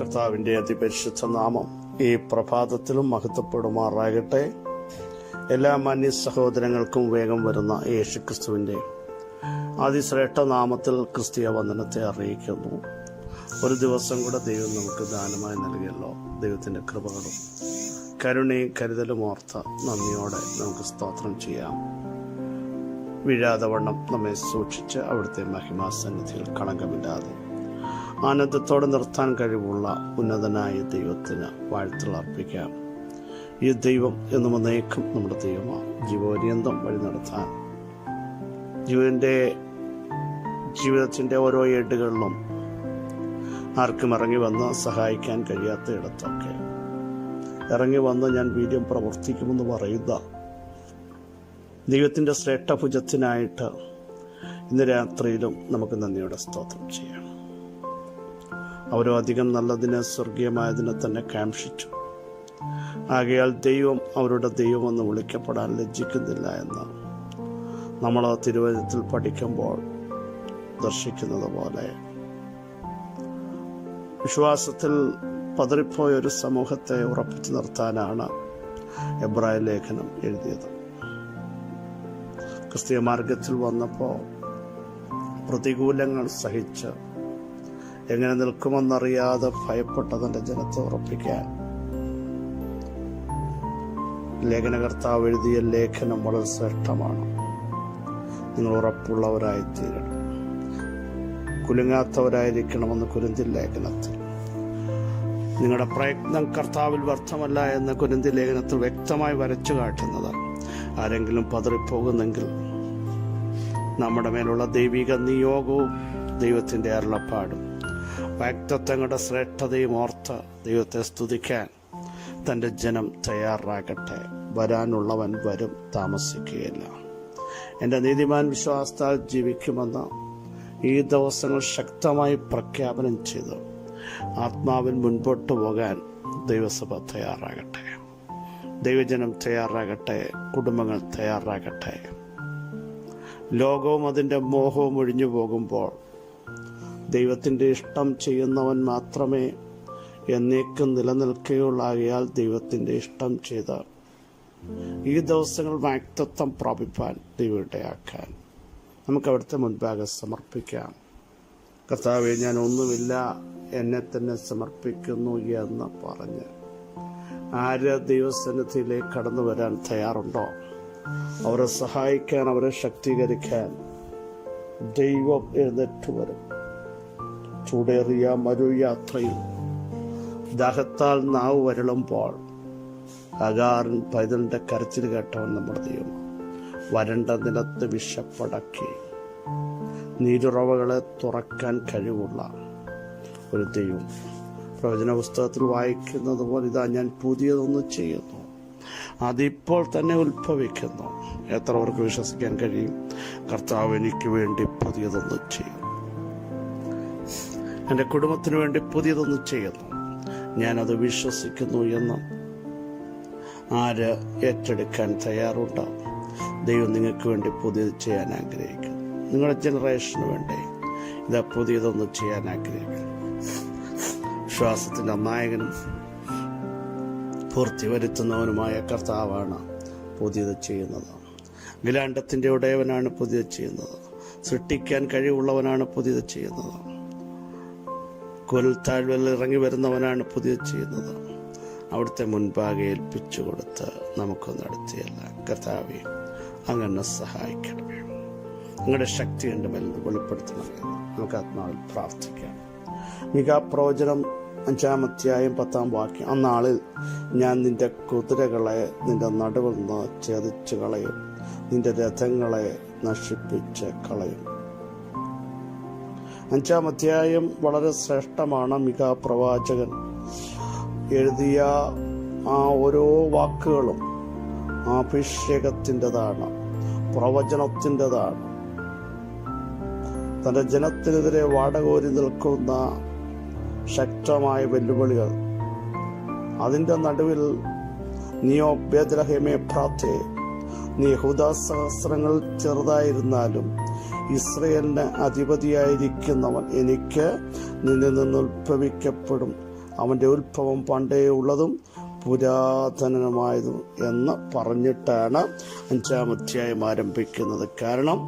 കർത്താവിന്റെ അതിപരിശുദ്ധ നാമം ഈ പ്രഭാതത്തിലും മഹത്വപ്പെടുമാറാകട്ടെ. എല്ലാ മാന്യ സഹോദരങ്ങൾക്കും വേഗം വരുന്ന യേശുക്രിസ്തുവിന്റെ അതിശ്രേഷ്ഠ നാമത്തിൽ ക്രിസ്തീയ വന്ദനത്തെ അറിയിക്കുന്നു. ഒരു ദിവസം കൂടെ ദൈവം നമുക്ക് ദാനമായി നൽകിയല്ലോ. ദൈവത്തിന്റെ കൃപകളും കരുണയും കരുതലും ഓർത്ത് നന്ദിയോടെ നമുക്ക് സ്തോത്രം ചെയ്യാം. വീഴാതെ വണ്ണം നമ്മെ സൂക്ഷിച്ച് അവിടുത്തെ മഹിമാസന്നിധിയിൽ കളങ്കമില്ലാതെ ആനന്ദത്തോടെ നിർത്താൻ കഴിവുള്ള ഉന്നതനായ ദൈവത്തിന് വാഴ്ത്തൽ അർപ്പിക്കാം. ഈ ദൈവം എന്നും എന്നേക്കും നമ്മുടെ ദൈവമാണ് ജീവപര്യന്തം വഴി നടത്താൻ. ജീവന്റെ ജീവിതത്തിന്റെ ഓരോ ഏടുകളിലും ആർക്കും ഇറങ്ങി വന്ന് സഹായിക്കാൻ കഴിയാത്ത ഇടത്തൊക്കെ. ഇറങ്ങി വന്ന് ഞാൻ വീര്യം പ്രവർത്തിക്കുമെന്ന് പറയുന്ന ദൈവത്തിന്റെ ശ്രേഷ്ഠഭുജത്തിനായിട്ട് ഇന്ന് രാത്രിയിലും നമുക്ക് നന്ദിയുടെ സ്തോത്രം ചെയ്യാം. അവരോ അധികം നല്ലതിനെ സ്വർഗീയമായതിനെ തന്നെ കാംക്ഷിച്ചു. ആകയാൽ ദൈവം അവരുടെ ദൈവമെന്ന് വിളിക്കപ്പെടാൻ ലജ്ജിക്കുന്നില്ല എന്ന് നമ്മൾ തിരുവചനത്തിൽ പഠിക്കുമ്പോൾ ദർശിക്കുന്നത് പോലെ. വിശ്വാസത്തിൽ പതറിപ്പോയ ഒരു സമൂഹത്തെ ഉറപ്പിച്ചു നിർത്താനാണ് എബ്രായ ലേഖനം എഴുതിയത്. ക്രിസ്തീയ മാർഗത്തിൽ വന്നപ്പോൾ പ്രതികൂലങ്ങൾ സഹിച്ച് എങ്ങനെ നിൽക്കുമെന്നറിയാതെ ഭയപ്പെട്ട തന്റെ ജനത്തെ ഉറപ്പിക്കാൻ. ലേഖനകർത്താവ് എഴുതിയ ലേഖനം വളരെ ശ്രേഷ്ഠമാണ്. നിങ്ങൾ ഉറപ്പുള്ളവരായി തീരണം കുലുങ്ങാത്തവരായിരിക്കണമെന്ന് കുരുന്തി ലേഖനത്തിൽ. നിങ്ങളുടെ പ്രയത്നം കർത്താവിൽ വ്യർത്ഥമല്ല എന്ന് കുരുന്തി ലേഖനത്തിൽ വ്യക്തമായി വരച്ചു കാട്ടുന്നത്. ആരെങ്കിലും പതറിപ്പോകുന്നെങ്കിൽ നമ്മുടെ മേലുള്ള ദൈവിക നിയോഗവും ദൈവത്തിന്റെ അരുളപ്പാടും. വ്യക്തിത്വങ്ങളുടെ ശ്രേഷ്ഠതയും ഓർത്ത് ദൈവത്തെ സ്തുതിക്കാൻ തന്റെ ജനം തയ്യാറാകട്ടെ. വരാനുള്ളവൻ വരും താമസിക്കുകയില്ല. എന്റെ നീതിമാൻ വിശ്വാസത്താൽ ജീവിക്കുമെന്ന് ഈ ദിവസങ്ങൾ ശക്തമായി പ്രഖ്യാപനം ചെയ്തു. ആത്മാവിൽ മുൻപോട്ട് പോകാൻ ദൈവസഭ തയ്യാറാകട്ടെ. ദൈവജനം തയ്യാറാകട്ടെ കുടുംബങ്ങൾ തയ്യാറാകട്ടെ. ലോകവും അതിന്റെ മോഹവും ഒഴിഞ്ഞു പോകുമ്പോൾ ദൈവത്തിന്റെ ഇഷ്ടം ചെയ്യുന്നവൻ മാത്രമേ എന്നേക്കും നിലനിൽക്കുകയുള്ളാകിയാൽ ദൈവത്തിന്റെ ഇഷ്ടം ചെയ്ത് ഈ ദിവസങ്ങൾ വ്യക്തിത്വം പ്രാപിപ്പാൻ ദൈവയുടെയാക്കാൻ നമുക്ക് അവിടുത്തെ മുൻപാകെ സമർപ്പിക്കാം. കർത്താവെ ഞാൻ ഒന്നുമില്ല എന്നെ തന്നെ സമർപ്പിക്കുന്നു എന്ന് പറഞ്ഞ് ആര് ദൈവസന്നിധിയിലേക്ക് കടന്നു വരാൻ തയ്യാറുണ്ടോ? അവരെ സഹായിക്കാൻ അവരെ ശക്തീകരിക്കാൻ ദൈവം എഴുന്നേറ്റ് വരും. ചൂടേറിയ മരുയാത്രയിൽ ദാഹത്താൽ നാവ് വരളുമ്പോൾ അകാറിൻ പൈതലിന്റെ കരച്ചിൽ കേട്ടവൻ നമ്മുടെ ദൈവം. വരണ്ട നിലത്ത് വിശപ്പടക്കി. നീരുറവകളെ തുറക്കാൻ കഴിവുള്ള ഒരു ദൈവം. പ്രവചന പുസ്തകത്തിൽ വായിക്കുന്നത് പോലെ ഇതാ ഞാൻ പുതിയതൊന്നും ചെയ്യുന്നു. അതിപ്പോൾ തന്നെ ഉത്ഭവിക്കുന്നു. എത്ര പേർക്ക് വിശ്വസിക്കാൻ കഴിയും? കർത്താവ് എനിക്ക് വേണ്ടി പുതിയതൊന്നും ചെയ്യും. എന്റെ കുടുംബത്തിന് വേണ്ടി പുതിയതൊന്ന് ചെയ്യുന്നു. ഞാനത് വിശ്വസിക്കുന്നു എന്ന് ആര് ഏറ്റെടുക്കാൻ തയ്യാറുണ്ടാവും ദൈവം നിങ്ങൾക്ക് വേണ്ടി പുതിയത് ചെയ്യാൻ ആഗ്രഹിക്കുന്നു. നിങ്ങളുടെ ജനറേഷന് വേണ്ടി ഇത് പുതിയതൊന്ന് ചെയ്യാൻ ആഗ്രഹിക്കുന്നു. വിശ്വാസത്തിന്റെ നായകനും പൂർത്തി വരുത്തുന്നവനുമായ കർത്താവാണ് പുതിയത് ചെയ്യുന്നത്. ഗ്രാണ്ടത്തിന്റെ ഉടയവനാണ് പുതിയത് ചെയ്യുന്നത്. സൃഷ്ടിക്കാൻ കഴിവുള്ളവനാണ് പുതിയത് ചെയ്യുന്നത്. കുരൽ താഴ്വലിൽ ഇറങ്ങി വരുന്നവനാണ് പുതിയ ചെയ്യുന്നത്. അവിടുത്തെ മുൻപാകെ ഏൽപ്പിച്ചു കൊടുത്ത് നമുക്ക് നടത്തിയല്ല. കർത്താവെ അങ്ങനെ സഹായിക്കണമേ. നിങ്ങളുടെ ശക്തി എന്റെ മേൽ വെളിപ്പെടുത്തണമേ. നമുക്ക് ആത്മാവിൽ പ്രാർത്ഥിക്കാം. മിക പ്രവചനം അഞ്ചാമധ്യായം പത്താം വാക്യം. അന്നാളിൽ ഞാൻ നിന്റെ കുതിരകളെ നിന്റെ നടുവിൽ നിന്ന് ഛേദിച്ചു കളയും നിന്റെ രഥങ്ങളെ നശിപ്പിച്ച് കളയും. അഞ്ചാം അധ്യായം വളരെ ശ്രേഷ്ഠമാണ് മിക പ്രവാചകൻ എഴുതിയ ആ ഓരോ വാക്കുകളും അഭിഷേകത്തിന്റെതാണ് പ്രവചനത്തിന്റെതാണ്. തന്റെ ജനത്തിനെതിരെ വാടകോരി നിൽക്കുന്ന ശക്തമായ വെല്ലുവിളികൾ. അതിന്റെ നടുവിൽ നിയോ ബേദ്രഹേമേ പ്രാർത്ഥേ നീ ഹുദാസഹസ്രങ്ങൾ ചെറുതായിരുന്നാലും ഇസ്രയേലിന് അധിപതിയായിരിക്കുന്നവൻ എനിക്ക് നിന്നിൽ നിന്ന് ഉത്ഭവിക്കപ്പെടും. അവന്റെ ഉത്ഭവം പണ്ടേ ഉള്ളതും പുരാതനമായതും എന്ന് പറഞ്ഞിട്ടാണ് അഞ്ചാം അധ്യായം ആരംഭിക്കുന്നത്. കാരണം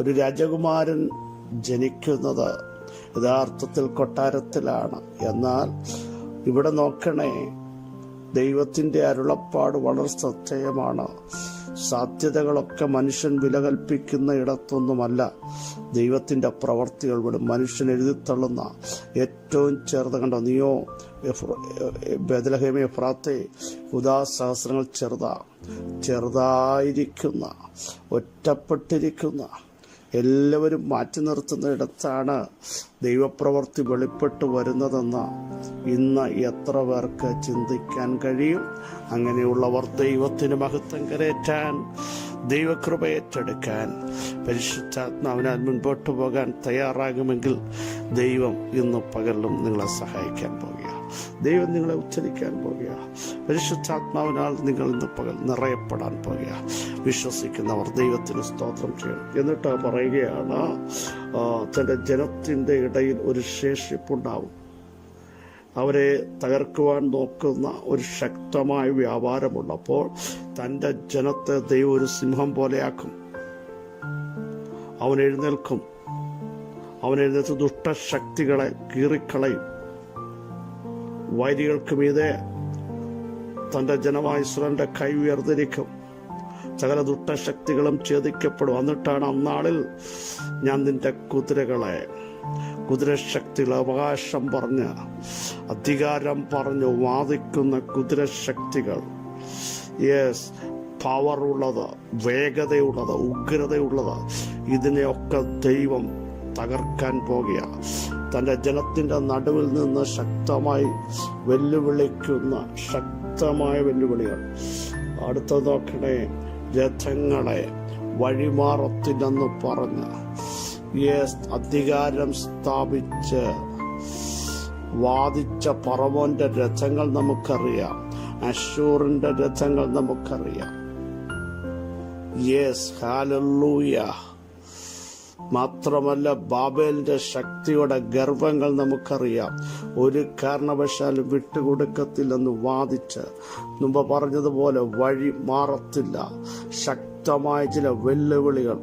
ഒരു രാജകുമാരൻ ജനിക്കുന്നത് യഥാർത്ഥത്തിൽ കൊട്ടാരത്തിലാണ്. എന്നാൽ ഇവിടെ നോക്കണേ ദൈവത്തിന്റെ അരുളപ്പാട് വളരെ ശ്രദ്ധേയമാണ്. സാധ്യതകളൊക്കെ മനുഷ്യൻ വില കൽപ്പിക്കുന്ന ഇടത്തൊന്നുമല്ല. ദൈവത്തിന്റെ പ്രവർത്തികൾ വിടും മനുഷ്യൻ എഴുതിത്തള്ളുന്ന ഏറ്റവും ചെറുത് കണ്ടോ? നീയോ ഫ്രാത്തെ ഉദാസഹസ്രങ്ങൾ ചെറുതാ ചെറുതായിരിക്കുന്ന ഒറ്റപ്പെട്ടിരിക്കുന്ന എല്ലാവരും മാറ്റി നിർത്തുന്ന ഇടത്താണ് ദൈവപ്രവർത്തി വെളിപ്പെട്ട് വരുന്നതെന്ന് ഇന്ന് എത്ര പേർക്ക് ചിന്തിക്കാൻ കഴിയും? അങ്ങനെയുള്ളവർ ദൈവത്തിന് മഹത്വം കരേറ്റാൻ ദൈവകൃപ ഏറ്റെടുക്കാൻ പരിശുദ്ധാത്മാവിനാൽ മുൻപോട്ട് പോകാൻ തയ്യാറാകുമെങ്കിൽ ദൈവം ഇന്ന് പകലും നിങ്ങളെ സഹായിക്കാൻ പോകുക ദൈവം നിങ്ങളെ ഉച്ചരിക്കാൻ പോകുക. പരിശുദ്ധാത്മാവിനാൽ നിങ്ങൾ ഇന്ന് പകൽ നിറയപ്പെടാൻ പോകുക. വിശ്വസിക്കുന്നവർ ദൈവത്തിന് സ്തോത്രം ചെയ്യണം. എന്നിട്ട് പറയുകയാണ് തന്റെ ജനത്തിന്റെ ഇടയിൽ ഒരു ശേഷിപ്പുണ്ടാവും. അവരെ തകർക്കുവാൻ നോക്കുന്ന ഒരു ശക്തമായ വ്യാപാരമുള്ളപ്പോൾ തന്റെ ജനത്തെ ദൈവം ഒരു സിംഹം പോലെയാക്കും. അവൻ എഴുന്നേൽക്കും. അവൻ എഴുന്നേറ്റ് ദുഷ്ടശക്തികളെ കീറിക്കളയും. വൈരികൾക്ക് മീതെ തന്റെ ജനമായ ഇസ്രായേലിന്റെ കൈ ഉയർന്നിരിക്കും. സകല ദുഷ്ടശക്തികളും ഛേദിക്കപ്പെടും. എന്നിട്ടാണ് അന്നാളിൽ ഞാൻ നിന്റെ കുതിരകളെ കുതിരശക്തികൾ അവകാശം പറഞ്ഞ് അധികാരം പറഞ്ഞു വാദിക്കുന്ന കുതിരശക്തികൾ. യെസ് പവർ ഉള്ളത് വേഗതയുള്ളത് ഉഗ്രതയുള്ളത് ഇതിനെയൊക്കെ ദൈവം തകർക്കാൻ പോകുക തന്റെ ജനത്തിന്റെ നടുവിൽ നിന്ന് ശക്തമായി വെല്ലുവിളിക്കുന്ന ശക്തമായ വെല്ലുവിളികൾ. അടുത്ത നോക്കണേ രഥങ്ങളെ വഴിമാറത്തില്ലെന്ന് പറഞ്ഞ് അധികാരം സ്ഥാപിച്ച് വാദിച്ച പറവോന്റെ രഥങ്ങൾ നമുക്കറിയാം അഷൂറിന്റെ രഥങ്ങൾ നമുക്കറിയാം. യെസ് ഹാലൂയ മാത്രമല്ല ബാബേലിന്റെ ശക്തിയുടെ ഗർവങ്ങൾ നമുക്കറിയാം. ഒരു കാരണവശാലും വിട്ടുകൊടുക്കത്തില്ലെന്ന് വാദിച്ച് മുമ്പ് പറഞ്ഞതുപോലെ വഴി മാറത്തില്ല. ശക്തമായ ചില വെല്ലുവിളികൾ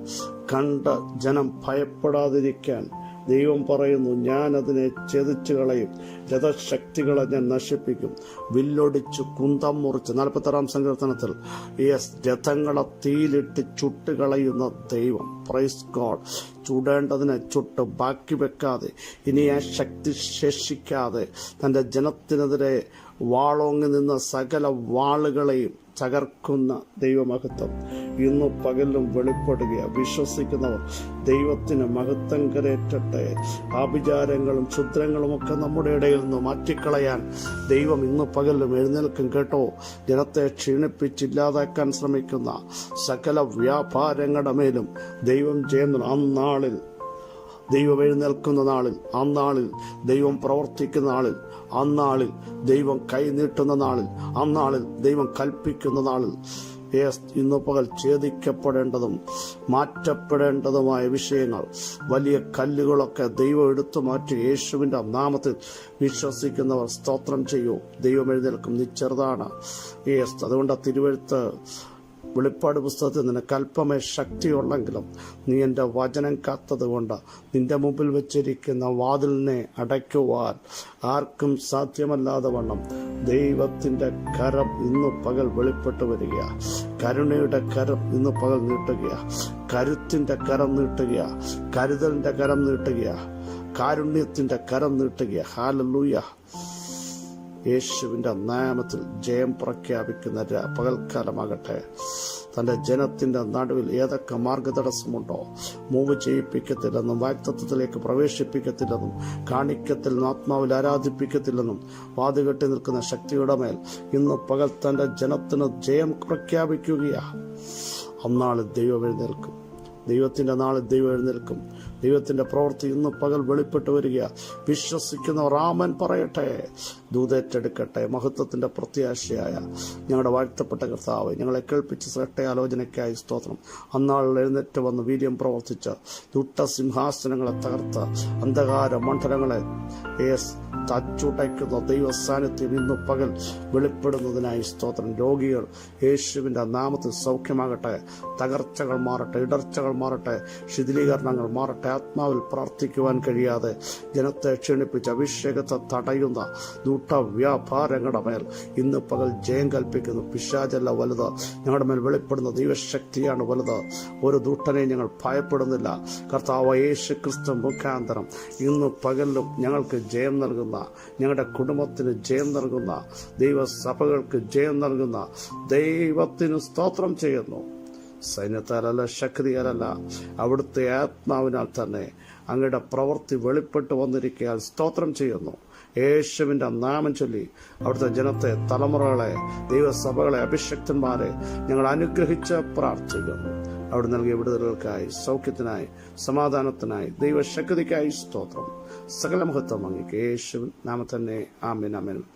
കണ്ട് ജനം ഭയപ്പെടാതിരിക്കാൻ ദൈവം പറയുന്നു ഞാൻ അതിനെ ചെതിച്ചു കളയും. രഥശക്തികളെ ഞാൻ നശിപ്പിക്കും. വില്ലൊടിച്ച് കുന്തം മുറിച്ച് നാൽപ്പത്താറാം സങ്കീർത്തനത്തിൽ യെസ് രഥങ്ങളെ തീയിലിട്ട് ചുട്ടുകളയുന്ന ദൈവം. പ്രൈസ് ഗോഡ് ചുടേണ്ടതിനെ ചുട്ട് ബാക്കി വെക്കാതെ ഇനി ആ ശക്തി ശേഷിക്കാതെ തന്റെ ജനത്തിനെതിരെ വാളോങ്ങി നിന്ന സകല വാളുകളെയും തകർക്കുന്ന ദൈവമഹത്വം. ഇന്ന് പകലും വെളിപ്പെടുക വിശ്വസിക്കുന്നവർ ദൈവത്തിന് മഹത്വം കരേറ്റട്ടെ ആഭിചാരങ്ങളും ക്ഷുദ്രങ്ങളും ഒക്കെ നമ്മുടെ ഇടയിൽ നിന്ന് മാറ്റിക്കളയാൻ ദൈവം ഇന്ന് പകലും എഴുന്നേൽക്കും കേട്ടോ. ജനത്തെ ക്ഷീണിപ്പിച്ചില്ലാതാക്കാൻ ശ്രമിക്കുന്ന സകല വ്യാപാരങ്ങളുടെ മേലും ദൈവം ചെയ്യുന്ന അന്നാളിൽ ദൈവം എഴുന്നേൽക്കുന്ന നാളിൽ അന്നാളിൽ ദൈവം പ്രവർത്തിക്കുന്ന നാളിൽ അന്നാളിൽ ദൈവം കൈനീട്ടുന്ന നാളിൽ അന്നാളിൽ ദൈവം കൽപ്പിക്കുന്ന നാളിൽ ഇന്ന് പകൽ ഛേദിക്കപ്പെടേണ്ടതും മാറ്റപ്പെടേണ്ടതുമായ വിഷയങ്ങൾ വലിയ കല്ലുകളൊക്കെ ദൈവം എടുത്തു മാറ്റി യേശുവിന്റെ നാമത്തിൽ വിശ്വസിക്കുന്നവർ സ്തോത്രം ചെയ്യൂ. ദൈവം എഴുന്നേൽക്കും. നീ ചെറുതാണ്. അതുകൊണ്ട് തിരുവഴുത്ത് വെളിപ്പാട് പുസ്തകത്തിൽ നിനക്ക് അല്പമേ ശക്തിയുള്ളെങ്കിലും നീ എന്റെ വചനം കാത്തതുകൊണ്ട് നിന്റെ മുമ്പിൽ വെച്ചിരിക്കുന്ന വാതിലിനെ അടയ്ക്കുവാൻ ആർക്കും സാധ്യമല്ലാതെ വണ്ണം ദൈവത്തിന്റെ കരം ഇന്ന് പകൽ വെളിപ്പെട്ടു വരിക. കരുണയുടെ കരം ഇന്ന് പകൽ നീട്ടുക. കരുത്തിന്റെ കരം നീട്ടുക. കരുതലിന്റെ കരം നീട്ടുക. കാരുണ്യത്തിന്റെ കരം നീട്ടുക. ഹാലല്ലൂയ. യേശുവിന്റെ നാമത്തിൽ ജയം പ്രഖ്യാപിക്കുന്ന പകൽക്കാലമാകട്ടെ. തന്റെ ജനത്തിന്റെ നടുവിൽ ഏതൊക്കെ മാർഗതടസ്സമുണ്ടോ മൂവ് ചെയ്യിപ്പിക്കത്തില്ലെന്നും വാക്തത്വത്തിലേക്ക് പ്രവേശിപ്പിക്കത്തില്ലെന്നും കാണിക്കത്തിൽ ആത്മാവിൽ ആരാധിപ്പിക്കത്തില്ലെന്നും വാതുകെട്ടി നിൽക്കുന്ന ശക്തിയുടെ മേൽ ഇന്ന് പകൽ തന്റെ ജനത്തിന് ജയം പ്രഖ്യാപിക്കുകയാ. അന്നാളിൽ ദൈവം എഴുന്നേൽക്കും. ദൈവത്തിന്റെ നാളിൽ ദൈവം എഴുന്നേൽക്കും. ദൈവത്തിന്റെ പ്രവൃത്തി ഇന്ന് പകൽ വെളിപ്പെട്ട് വരിക. വിശ്വസിക്കുന്നവർ ആമൻ പറയട്ടെ ദൂതേറ്റെടുക്കട്ടെ മഹത്വത്തിന്റെ പ്രത്യാശയായ ഞങ്ങളുടെ വാഴ്ത്തപ്പെട്ട കർത്താവ് ഞങ്ങളെ കേൾപ്പിച്ച് ശ്രേഷ്ഠ ആലോചനയ്ക്കായി സ്തോത്രം. അന്നാളിൽ എഴുന്നേറ്റ് വന്ന് വീര്യം പ്രവർത്തിച്ച് ദുട്ട സിംഹാസനങ്ങളെ തകർത്ത് അന്ധകാര മണ്ഡലങ്ങളെ തച്ചുടയ്ക്കുന്ന ദൈവസ്ഥാനത്തിൽ ഇന്ന് പകൽ വെളിപ്പെടുന്നതിനായി സ്തോത്രം. രോഗികൾ യേശുവിന്റെ നാമത്തിൽ സൗഖ്യമാകട്ടെ. തകർച്ചകൾ മാറട്ടെ ഇടർച്ചകൾ മാറട്ടെ ശിഥിലീകരണങ്ങൾ മാറട്ടെ. ആത്മാവിൽ പ്രാർത്ഥിക്കുവാൻ കഴിയാതെ ജനത്തെ ക്ഷണിപ്പിച്ച് അഭിഷേകത്തെ തടയുന്ന ദൂട്ട വ്യാപാരങ്ങളുടെ മേൽ ഇന്ന് പകൽ ജയം കൽപ്പിക്കുന്നു. പിശാചല്ല വലുത് ഞങ്ങളുടെ മേൽ വെളിപ്പെടുന്ന ദൈവശക്തിയാണ് വലുത്. ഒരു ദുട്ടനെ ഞങ്ങൾ ഭയപ്പെടുന്നില്ല. കർത്താവ് യേശു ക്രിസ്തു മുഖാന്തരം ഇന്ന് പകലും ഞങ്ങൾക്ക് ജയം നൽകുന്ന. ഞങ്ങളുടെ കുടുംബത്തിന് ജയം നൽകുന്ന ദൈവസഭകൾക്ക് ജയം നൽകുന്ന ദൈവത്തിന് സ്തോത്രം ചെയ്യുന്നു. സൈന്യത്താലല്ല ശക്തിയാലല്ല അവിടുത്തെ ആത്മാവിനാൽ തന്നെ അങ്ങയുടെ പ്രവൃത്തി വെളിപ്പെട്ട് വന്നിരിക്കാൻ സ്തോത്രം ചെയ്യുന്നു. യേശുവിന്റെ നാമം ചൊല്ലി അവിടുത്തെ ജനത്തെ തലമുറകളെ ദൈവസഭകളെ അഭിഷക്തന്മാരെ ഞങ്ങൾ അനുഗ്രഹിച്ച് പ്രാർത്ഥിക്കുന്നു അവിടെ നൽകിയ വിടുതലുകൾക്കായി സൗഖ്യത്തിനായി സമാധാനത്തിനായി ദൈവശക്തിക്കായി സ്തോത്രം. സകല മഹത്വം അങ്ങേക്ക് യേശുവിൻ നാമത്തന്നെ ആമേൻ അമൻ